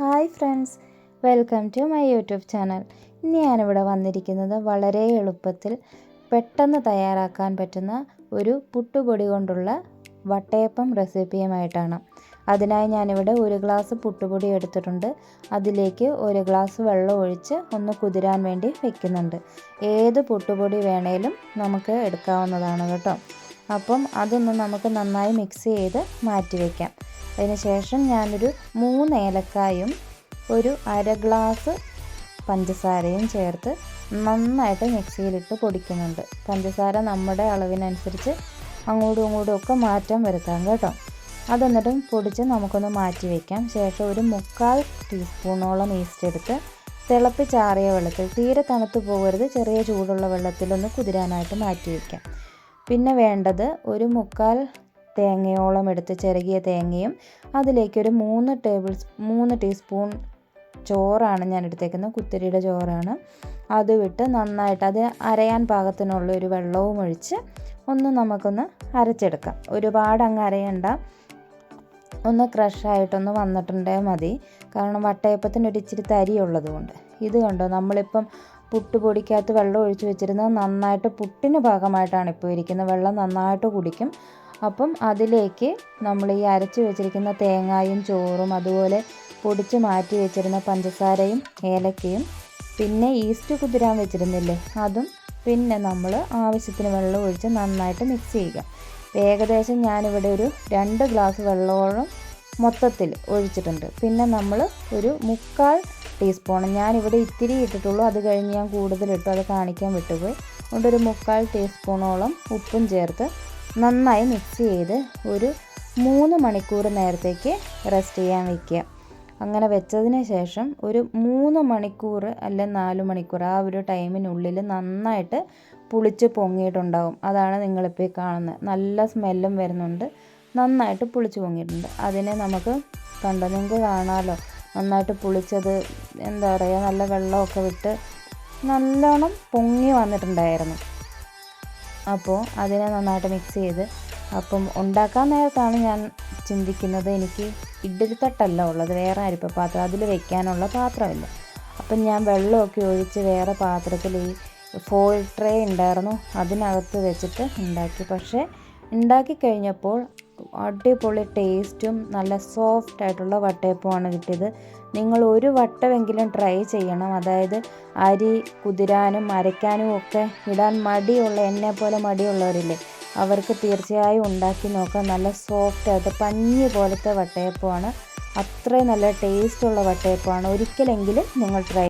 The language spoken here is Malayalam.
Hi friends welcome to my YouTube channel. ഇന്ന് ഞാനിവിടെ വന്നിരിക്കുന്നത് വളരെ എളുപ്പത്തിൽ പെട്ടെന്ന് തയ്യാറാക്കാൻ പറ്റുന്ന ഒരു പുട്ടുപൊടി കൊണ്ടുള്ള വട്ടയപ്പം റെസിപ്പിയുമായിട്ടാണ്. അതിനായി ഞാനിവിടെ ഒരു ഗ്ലാസ് പുട്ടുപൊടി എടുത്തിട്ടുണ്ട്. അതിലേക്ക് ഒരു ഗ്ലാസ് വെള്ളം ഒഴിച്ച് ഒന്ന് കുതിരാൻ വേണ്ടി വെക്കുന്നുണ്ട്. ഏത് പുട്ടുപൊടി വേണേലും നമുക്ക് എടുക്കാവുന്നതാണ് കേട്ടോ. അപ്പം അതൊന്ന് നമുക്ക് നന്നായി മിക്സ് ചെയ്ത് മാറ്റി വയ്ക്കാം അതിന് ശേഷം ഞാനൊരു മൂന്ന് ഏലക്കായും ഒരു അര ഗ്ലാസ് പഞ്ചസാരയും ചേർത്ത് നന്നായിട്ട് മിക്സിയിലിട്ട് പൊടിക്കുന്നുണ്ട്. പഞ്ചസാര നമ്മുടെ അളവിനനുസരിച്ച് അങ്ങോട്ടും ഇങ്ങോട്ടും ഒക്കെ മാറ്റം വരുത്താം കേട്ടോ. അതെന്നിട്ടും പൊടിച്ച് നമുക്കൊന്ന് മാറ്റി വയ്ക്കാം ശേഷം ഒരു മുക്കാൽ ടീസ്പൂണോളം ഈസ്റ്റ് എടുത്ത് തിളപ്പിച്ചാറിയ വെള്ളത്തിൽ തീരെ തണുത്ത് പോകരുത്. ചെറിയ ചൂടുള്ള വെള്ളത്തിലൊന്ന് കുതിരാനായിട്ട് മാറ്റി വയ്ക്കാം പിന്നെ വേണ്ടത് ഒരു മുക്കാൽ തേങ്ങയോളം എടുത്ത് ചിരകിയ തേങ്ങയും അതിലേക്കൊരു മൂന്ന് ടേബിൾ മൂന്ന് ടീസ്പൂൺ ചോറാണ് ഞാൻ എടുത്തേക്കുന്നത്. കുത്തിരിയുടെ ചോറാണ്. അത് വിട്ട് നന്നായിട്ട് അത് അരയാൻ പാകത്തിനുള്ള ഒരു വെള്ളവും ഒഴിച്ച് ഒന്ന് നമുക്കൊന്ന് അരച്ചെടുക്കാം. ഒരുപാട് അങ്ങ് അരയണ്ട. ഒന്ന് ക്രഷായിട്ടൊന്ന് വന്നിട്ടുണ്ടേ മതി. കാരണം വട്ടയപ്പത്തിന് ഒരു ഇച്ചിരി തരി ഉള്ളതുകൊണ്ട് ഇത് കണ്ടോ? നമ്മളിപ്പം പുട്ടുപൊടിക്കകത്ത് വെള്ളം ഒഴിച്ച് വെച്ചിരുന്നത് നന്നായിട്ട് പുട്ടിന് ഭാഗമായിട്ടാണ് ഇപ്പോൾ ഇരിക്കുന്നത്. വെള്ളം നന്നായിട്ട് കുടിക്കും. അപ്പം അതിലേക്ക് നമ്മൾ ഈ അരച്ച് വെച്ചിരിക്കുന്ന തേങ്ങായും ചോറും അതുപോലെ പൊടിച്ച് മാറ്റി വെച്ചിരുന്ന പഞ്ചസാരയും ഏലക്കയും പിന്നെ ഈസ്റ്റ് കുതിരാൻ വെച്ചിരുന്നില്ലേ അതും പിന്നെ നമ്മൾ ആവശ്യത്തിന് വെള്ളം ഒഴിച്ച് നന്നായിട്ട് മിക്സ് ചെയ്യുക. ഏകദേശം ഞാനിവിടെ ഒരു രണ്ട് ഗ്ലാസ് വെള്ളമോളം മൊത്തത്തിൽ ഒഴിച്ചിട്ടുണ്ട്. പിന്നെ നമ്മൾ ഒരു മുക്കാൽ ടീസ്പൂൺ ഞാനിവിടെ ഇത്തിരി ഇട്ടിട്ടുള്ളൂ. അത് കഴിഞ്ഞ് ഞാൻ കൂടുതലിട്ടു. അത് കാണിക്കാൻ വിട്ടുപോയി. അതുകൊണ്ട് ഒരു മുക്കാൽ ടീസ്പൂണോളം ഉപ്പും ചേർത്ത് നന്നായി മിക്സ് ചെയ്ത് ഒരു മൂന്ന് മണിക്കൂർ നേരത്തേക്ക് റെസ്റ്റ് ചെയ്യാൻ വയ്ക്കുക അങ്ങനെ വെച്ചതിന് ശേഷം ഒരു മൂന്ന് മണിക്കൂർ അല്ലെ നാല് മണിക്കൂർ ആ ഒരു ടൈമിനുള്ളിൽ നന്നായിട്ട് പുളിച്ച് പൊങ്ങിയിട്ടുണ്ടാകും അതാണ് നിങ്ങളിപ്പോൾ കാണുന്നത്. നല്ല സ്മെല്ലും വരുന്നുണ്ട്. നന്നായിട്ട് പുളിച്ച് പൊങ്ങിയിട്ടുണ്ട്. അതിനെ നമുക്ക് കണ്ടോ? നിങ്ങൾക്ക് കാണാമല്ലോ നന്നായിട്ട് പുളിച്ചത് എന്താ പറയുക നല്ല വെള്ളമൊക്കെ വിട്ട് നല്ലോണം പൊങ്ങി വന്നിട്ടുണ്ടായിരുന്നു. അപ്പോൾ അതിനെ നന്നായിട്ട് മിക്സ് ചെയ്ത് അപ്പം ഉണ്ടാക്കാൻ നേരത്താണ് ഞാൻ ചിന്തിക്കുന്നത് എനിക്ക് ഇഡ്ഡലി തട്ടല്ല ഉള്ളത് വേറെ അരിപ്പ പാത്രം അതിൽ വെക്കാനുള്ള പാത്രമില്ല. അപ്പം ഞാൻ വെള്ളമൊക്കെ ഒഴിച്ച് വേറെ പാത്രത്തിൽ ഈ ഫോയിൽ ട്രേ ഉണ്ടായിരുന്നു അതിനകത്ത് വെച്ചിട്ട് ഉണ്ടാക്കി. പക്ഷേ ഉണ്ടാക്കി കഴിഞ്ഞപ്പോൾ അടിപൊളി ടേസ്റ്റും നല്ല സോഫ്റ്റ് ആയിട്ടുള്ള വട്ടയപ്പമാണ് കിട്ടിയത്. നിങ്ങൾ ഒരു വട്ടമെങ്കിലും ട്രൈ ചെയ്യണം. അതായത് അരി കുതിരാനും അരയ്ക്കാനും ഒക്കെ ഇടാൻ മടിയുള്ള എന്നെ പോലെ മടിയുള്ളവരില്ലേ അവർക്ക് തീർച്ചയായും ഉണ്ടാക്കി നോക്കാം. നല്ല സോഫ്റ്റ് ആയിട്ട് പഞ്ഞി പോലത്തെ വട്ടയപ്പമാണ്. അത്രയും നല്ല ടേസ്റ്റുള്ള വട്ടയപ്പമാണ്. ഒരിക്കലെങ്കിലും നിങ്ങൾ ട്രൈ